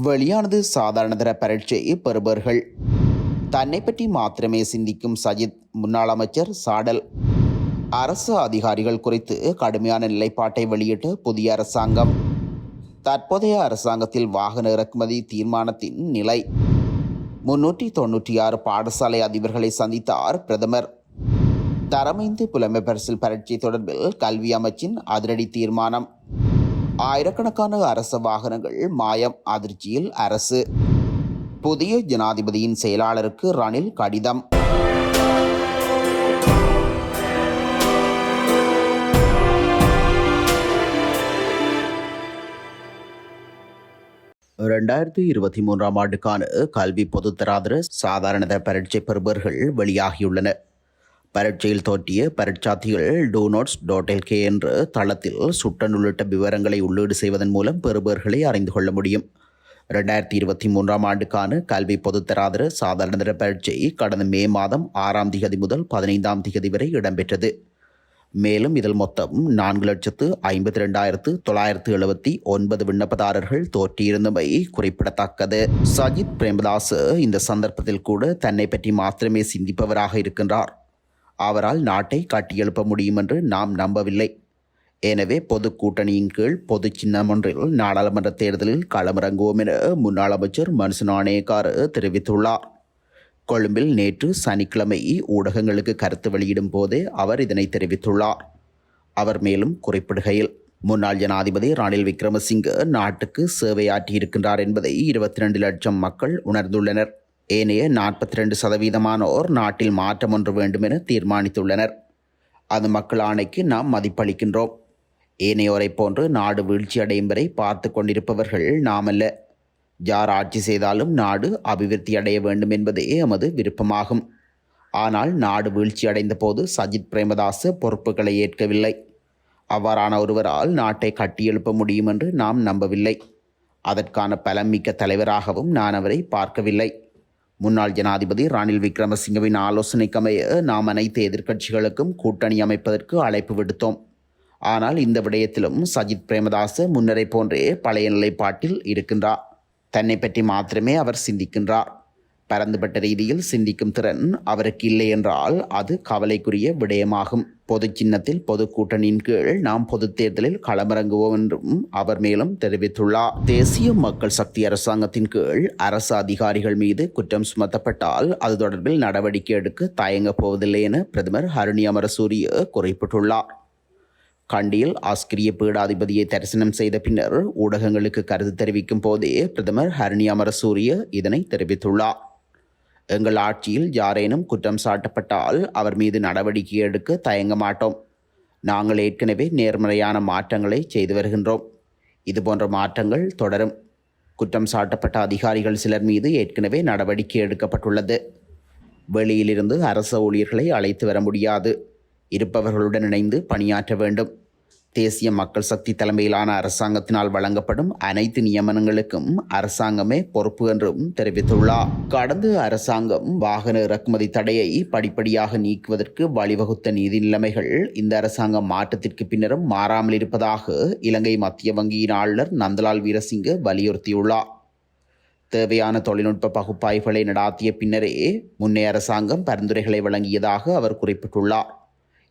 வெளியானது சாதாரணதர பரீட்சை பெறுபவர்கள். தன்னை பற்றி மாத்திரமே சிந்திக்கும் சஜித் முன்னாள் அமைச்சர் சாடல். அரசு அதிகாரிகள் குறித்து கடுமையான நிலைப்பாட்டை வெளியிட்ட புதிய அரசாங்கம். தற்போதைய அரசாங்கத்தில் வாகன இறக்குமதி தீர்மானத்தின் நிலை. முன்னூற்றி தொன்னூற்றி ஆறு பாடசாலை அதிபர்களை சந்தித்தார் பிரதமர். தரமைந்து புலமை பரிசில் பரீட்சை தொடர்பில் கல்வி அமைச்சின் அதிரடி தீர்மானம். ஆயிரக்கணக்கான அரச வாகனங்கள் மாயம் அதிர்ச்சியில் அரசு. புதிய ஜனாதிபதியின் செயலாளருக்கு ரணில் கடிதம். இரண்டாயிரத்தி இருபத்தி மூன்றாம் ஆண்டுக்கான கல்வி பொதுத்தராதர சாதாரண பரீட்சை பெறுபவர்கள் வெளியாகியுள்ளனர். பரீட்சையில் தோற்றிய பரீட்சார்த்திகள் டூ நோட்ஸ் டாட் எல்கே என்ற தளத்தில் சுட்டன் உள்ளிட்ட விவரங்களை உள்ளீடு செய்வதன் மூலம் பெறுபவர்களை அறிந்து கொள்ள முடியும். ரெண்டாயிரத்தி இருபத்தி மூன்றாம் ஆண்டுக்கான கல்வி பொதுத்தராதர சாதாரண பரீட்சை கடந்த மே மாதம் ஆறாம் திகதி முதல் பதினைந்தாம் திகதி வரை இடம்பெற்றது. மேலும் இதில் மொத்தம் நான்கு லட்சத்து ஐம்பத்தி ரெண்டாயிரத்து தொள்ளாயிரத்து எழுபத்தி ஒன்பது விண்ணப்பதாரர்கள் தோற்றியிருந்தமை குறிப்பிடத்தக்கது. சஜித் பிரேமதாஸ் இந்த சந்தர்ப்பத்தில் கூட தன்னை பற்றி மாத்திரமே சிந்திப்பவராக இருக்கின்றார். அவரால் நாட்டை கட்டியெழுப்ப முடியும் என்று நாம் நம்பவில்லை. எனவே பொது கூட்டணியின் கீழ் பொது சின்னம் ஒன்றில் நாடாளுமன்ற தேர்தலில் களமிறங்குவோம் என முன்னாள் அமைச்சர் மன்சு நாணயக்கார் தெரிவித்துள்ளார். கொழும்பில் நேற்று சனிக்கிழமை ஊடகங்களுக்கு கருத்து வெளியிடும் போதே அவர் இதனை தெரிவித்துள்ளார். அவர் மேலும் குறிப்பிடுகையில் முன்னாள் ஜனாதிபதி ரணில் விக்ரமசிங்க நாட்டுக்கு சேவையாற்றியிருக்கின்றார் என்பதை இருபத்தி ரெண்டு லட்சம் மக்கள் உணர்ந்துள்ளனர். ஏனைய நாற்பத்தி ரெண்டு சதவீதமானோர் நாட்டில் மாற்றம் ஒன்று வேண்டும் என தீர்மானித்துள்ளனர். அது மக்கள் ஆணைக்கு நாம் மதிப்பளிக்கின்றோம். ஏனையோரை போன்று நாடு வீழ்ச்சி அடையும் வரை பார்த்து கொண்டிருப்பவர்கள் நாமல்ல. யார் ஆட்சி செய்தாலும் நாடு அபிவிருத்தி அடைய வேண்டும் என்பதே எமது விருப்பமாகும். ஆனால் நாடு வீழ்ச்சி அடைந்த போது சஜித் பிரேமதாஸ் பொறுப்புகளை ஏற்கவில்லை. அவ்வாறான ஒருவரால் நாட்டை கட்டியெழுப்ப முடியும் என்று நாம் நம்பவில்லை. அதற்கான பலமிக்க தலைவராகவும் நான் அவரை பார்க்கவில்லை. முன்னாள் ஜனாதிபதி ரணில் விக்ரமசிங்கவின் ஆலோசனைக்கமைய நாம் அனைத்து எதிர்க்கட்சிகளுக்கும் கூட்டணி அமைப்பதற்கு அழைப்பு விடுத்தோம். ஆனால் இந்த விடயத்திலும் சஜித் பிரேமதாச முன்னரை போன்றே பழைய நிலைப்பாட்டில் இருக்கின்றார். தன்னை பற்றி மாத்திரமே அவர் சிந்திக்கின்றார். பரந்துபட்ட ரீதியில் சிந்திக்கும் திறன் அவருக்கு இல்லை என்றால் அது கவலைக்குரிய விடயமாகும். பொது சின்னத்தில் பொது கூட்டணியின் கீழ் நாம் பொது தேர்தலில் களமிறங்குவோம் என்றும் அவர் மேலும் தெரிவித்துள்ளார். தேசிய மக்கள் சக்தி அரசாங்கத்தின் கீழ் அரசு அதிகாரிகள் மீது குற்றம் சுமத்தப்பட்டால் அது தொடர்பில் நடவடிக்கை எடுக்க தயங்கப் போவதில்லை என பிரதமர் ஹருணி அமரசூரிய குறிப்பிட்டுள்ளார். கண்டியில் ஆஸ்கிரிய பீடாதிபதியை தரிசனம் செய்த பின்னர் ஊடகங்களுக்கு கருத்து தெரிவிக்கும் போதே பிரதமர் ஹரணி அமரசூரிய இதனை தெரிவித்துள்ளார். எங்கள் ஆட்சியில் யாரேனும் குற்றம் சாட்டப்பட்டால் அவர் மீது நடவடிக்கை எடுக்க தயங்க மாட்டோம். நாங்கள் ஏற்கனவே நேர்மறையான மாற்றங்களை செய்து வருகின்றோம். இதுபோன்ற மாற்றங்கள் தொடரும். குற்றம் சாட்டப்பட்ட அதிகாரிகள் சிலர் மீது ஏற்கனவே நடவடிக்கை எடுக்கப்பட்டுள்ளது. வெளியிலிருந்து அரச ஊழியர்களை அழைத்து வர முடியாது. இருப்பவர்களுடன் இணைந்து பணியாற்ற வேண்டும். தேசிய மக்கள் சக்தி தலைமையிலான அரசாங்கத்தினால் வழங்கப்படும் அனைத்து நியமனங்களுக்கும் அரசாங்கமே பொறுப்பு என்றும் தெரிவித்துள்ளார். கடந்த அரசாங்கம் வாகன இறக்குமதி தடையை படிப்படியாக நீக்குவதற்கு வழிவகுத்த நீதி நிலைமைகள் இந்த அரசாங்கம் மாற்றத்திற்கு பின்னரும் மாறாமல் இருப்பதாக இலங்கை மத்திய வங்கியின் ஆளுநர் நந்தலால் வீரசிங்க வலியுறுத்தியுள்ளார். தேவையான தொழில்நுட்ப பகுப்பாய்வுகளை நடாத்திய பின்னரே முன்னே அரசாங்கம் பரிந்துரைகளை வழங்கியதாக அவர் குறிப்பிட்டுள்ளார்.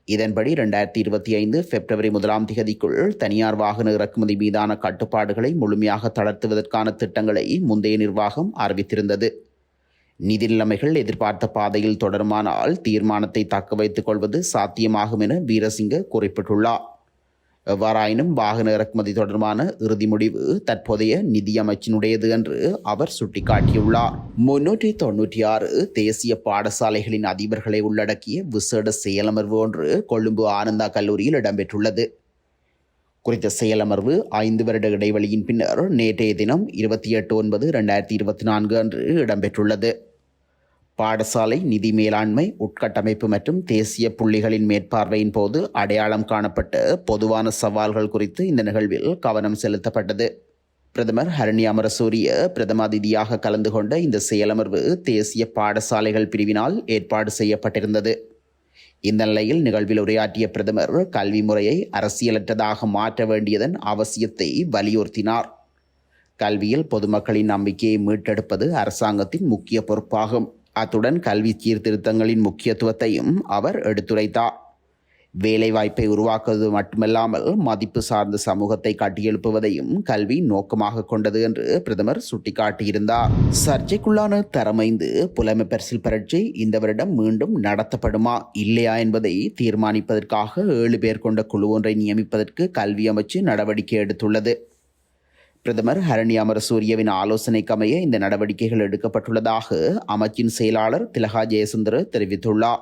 இதன்படி ரெண்டாயிரத்தி இருபத்தி ஐந்து பிப்ரவரி முதலாம் திகதிக்குள் தனியார் வாகன இறக்குமதி மீதான கட்டுப்பாடுகளை முழுமையாக தளர்த்துவதற்கான திட்டங்களை முந்தைய நிர்வாகம் அறிவித்திருந்தது. நிதி நிலைமைகள் எதிர்பார்த்த பாதையில் தொடருமானால் தீர்மானத்தை தக்க வைத்துக் கொள்வது சாத்தியமாகும் என வீரசிங்க குறிப்பிட்டுள்ளார். எவ்வாறாயினும் வாகன இறக்குமதி தொடர்பான இறுதி முடிவு தற்போதைய நிதியமைச்சினுடையது என்று அவர் சுட்டிக்காட்டியுள்ளார். முன்னூற்றி தொன்னூற்றி ஆறு தேசிய பாடசாலைகளின் அதிபர்களை உள்ளடக்கிய விசேட செயலமர்வு ஒன்று கொழும்பு ஆனந்தா கல்லூரியில் இடம்பெற்றுள்ளது. குறித்த செயலமர்வு ஐந்து வருட இடைவெளியின் பின்னர் நேற்றைய தினம் இருபத்தி எட்டு ஒன்பது ரெண்டாயிரத்தி இருபத்தி நான்கு அன்று இடம்பெற்றுள்ளது. பாடசாலை நிதி மேலாண்மை உட்கட்டமைப்பு மற்றும் தேசிய புள்ளிகளின் மேற்பார்வையின் போது அடையாளம் காணப்பட்ட பொதுவான சவால்கள் குறித்து இந்த நிகழ்வில் கவனம் செலுத்தப்பட்டது. பிரதமர் ஹரணி அமரசூரிய பிரதம அதிதியாக கலந்து கொண்ட இந்த செயலமர்வு தேசிய பாடசாலைகள் பிரிவினால் ஏற்பாடு செய்யப்பட்டிருந்தது. இந்த நிலையில் நிகழ்வில் உரையாற்றிய பிரதமர் கல்வி முறையை அரசியலற்றதாக மாற்ற வேண்டியதன் அவசியத்தை வலியுறுத்தினார். கல்வியில் பொதுமக்களின் நம்பிக்கையை மீட்டெடுப்பது அரசாங்கத்தின் முக்கிய பொறுப்பாகும். அத்துடன் கல்வி சீர்திருத்தங்களின் முக்கியத்துவத்தையும் அவர் எடுத்துரைத்தார். வேலைவாய்ப்பை உருவாக்குவது மட்டுமல்லாமல் மதிப்பு சார்ந்த சமூகத்தை கட்டியெழுப்புவதையும் கல்வி நோக்கமாக கொண்டது என்று பிரதமர் சுட்டிக்காட்டியிருந்தார். சர்ச்சைக்குள்ளான தரமைந்து புலமை பரிசில் பரட்சி இந்த வருடம் மீண்டும் நடத்தப்படுமா இல்லையா என்பதை தீர்மானிப்பதற்காக ஏழு பேர் கொண்ட குழு ஒன்றை நியமிப்பதற்கு கல்வி அமைச்சு நடவடிக்கை எடுத்துள்ளது. பிரதமர் ஹரணி அமரசூரியவின் ஆலோசனைக்கமைய இந்த நடவடிக்கைகள் எடுக்கப்பட்டுள்ளதாக அமைச்சின் செயலாளர் திலகா ஜெயசுந்தர் தெரிவித்துள்ளார்.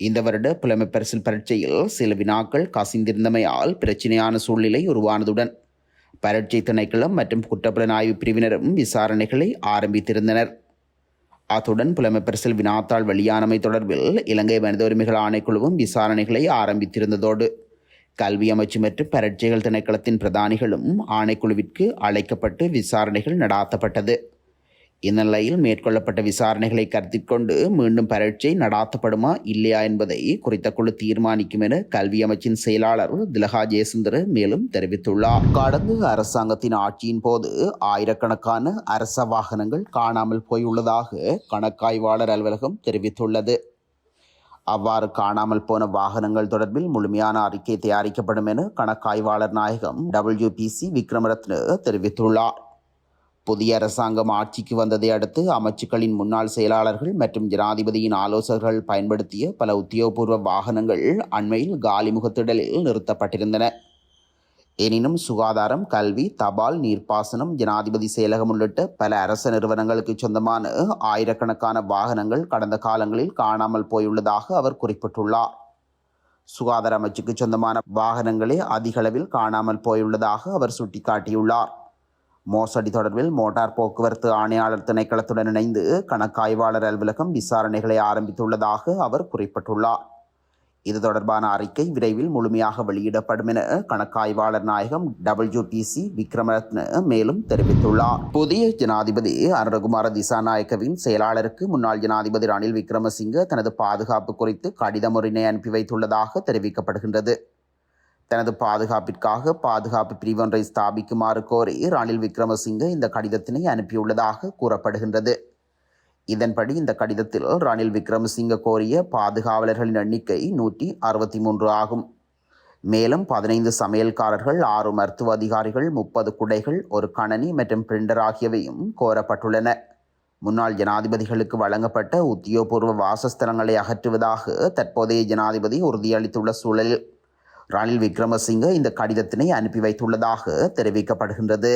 இந்த வருட புலமை பரிசில் பரீட்சையில் சில வினாக்கள் கசிந்திருந்தமையால் பிரச்சினையான சூழ்நிலை உருவானதுடன் பரீட்சை திணைக்களம் மற்றும் குற்றப்புலனாய்வு பிரிவினரும் விசாரணைகளை ஆரம்பித்திருந்தனர். அத்துடன் புலமை வினாத்தாள் வெளியானமை தொடர்பில் இலங்கை மனித உரிமைகள் ஆணைக்குழுவும் விசாரணைகளை ஆரம்பித்திருந்ததோடு கல்வி அமைச்சு மற்றும் பரீட்சைகள் திணைக்களத்தின் பிரதானிகளும் ஆணைக்குழுவிற்கு அழைக்கப்பட்டு விசாரணைகள் நடாத்தப்பட்டது. இந்நிலையில் மேற்கொள்ளப்பட்ட விசாரணைகளை கருத்தில் கொண்டு மீண்டும் பரீட்சை நடாத்தப்படுமா இல்லையா என்பதை குறித்த குழு தீர்மானிக்கும் என கல்வி அமைச்சின் செயலாளர் திலகா ஜெயசுந்தர் மேலும் தெரிவித்துள்ளார். கடந்த அரசாங்கத்தின் ஆட்சியின் போது ஆயிரக்கணக்கான அரச வாகனங்கள் காணாமல் போயுள்ளதாக கணக்காய்வாளர் அலுவலகம் தெரிவித்துள்ளது. அவ்வாறு காணாமல் போன வாகனங்கள் தொடர்பில் முழுமையான அறிக்கை தயாரிக்கப்படும் என கணக்காய்வாளர் நாயகம் டபிள்யூபிசி விக்ரமரத்ன தெரிவித்துள்ளார். புதிய அரசாங்கம் ஆட்சிக்கு வந்ததை அடுத்து அமைச்சுக்களின் முன்னாள் செயலாளர்கள் மற்றும் ஜனாதிபதியின் ஆலோசகர்கள் பயன்படுத்திய பல உத்தியோகபூர்வ வாகனங்கள் அண்மையில் காலிமுகத்திடலில் நிறுத்தப்பட்டிருந்தன. எனினும் சுகாதாரம் கல்வி தபால் நீர்ப்பாசனம் ஜனாதிபதி செயலகம் உள்ளிட்ட பல அரச நிறுவனங்களுக்கு சொந்தமான ஆயிரக்கணக்கான வாகனங்கள் கடந்த காலங்களில் காணாமல் போயுள்ளதாக அவர் குறிப்பிட்டுள்ளார். சுகாதார அமைச்சுக்கு சொந்தமான வாகனங்களே அதிகளவில் காணாமல் போயுள்ளதாக அவர் சுட்டிக்காட்டியுள்ளார். மோசடி தொடர்பில் மோட்டார் போக்குவரத்து ஆணையாளர் திணைக்களத்துடன் இணைந்து கணக்காய்வாளர் அலுவலகம் விசாரணைகளை ஆரம்பித்துள்ளதாக அவர் குறிப்பிட்டுள்ளார். இது தொடர்பான அறிக்கை விரைவில் முழுமையாக வெளியிடப்படும் என கணக்காய்வாளர் நாயகம் டபிள்யூபிசி விக்ரமரத்ன மேலும் தெரிவித்துள்ளார். புதிய ஜனாதிபதி அனுரகுமார திசாநாயக்கவின் செயலாளருக்கு முன்னாள் ஜனாதிபதி ரணில் விக்ரமசிங்க தனது பாதுகாப்பு குறித்து கடிதம் ஒன்றினை அனுப்பி வைத்துள்ளதாக தெரிவிக்கப்படுகின்றது. தனது பாதுகாப்பிற்காக பாதுகாப்பு பிரிவொன்றை ஸ்தாபிக்குமாறு கோரி ரணில் விக்ரமசிங்க இந்த கடிதத்தினை அனுப்பியுள்ளதாக கூறப்படுகின்றது. இதன்படி இந்த கடிதத்தில் ரணில் விக்ரமசிங்க கோரிய பாதுகாவலர்களின் எண்ணிக்கை நூற்றி அறுபத்தி மூன்று ஆகும். மேலும் பதினைந்து சமையல்காரர்கள் ஆறு மருத்துவ அதிகாரிகள் முப்பது குடைகள் ஒரு கணனி மற்றும் பிரிண்டர் ஆகியவையும் கோரப்பட்டுள்ளன. முன்னாள் ஜனாதிபதிகளுக்கு வழங்கப்பட்ட உத்தியோகபூர்வ வாசஸ்தலங்களை அகற்றுவதாக தற்போதைய ஜனாதிபதி உறுதியளித்துள்ள சூழலில் ரணில் விக்ரமசிங்க இந்த கடிதத்தினை அனுப்பி வைத்துள்ளதாக தெரிவிக்கப்படுகின்றது.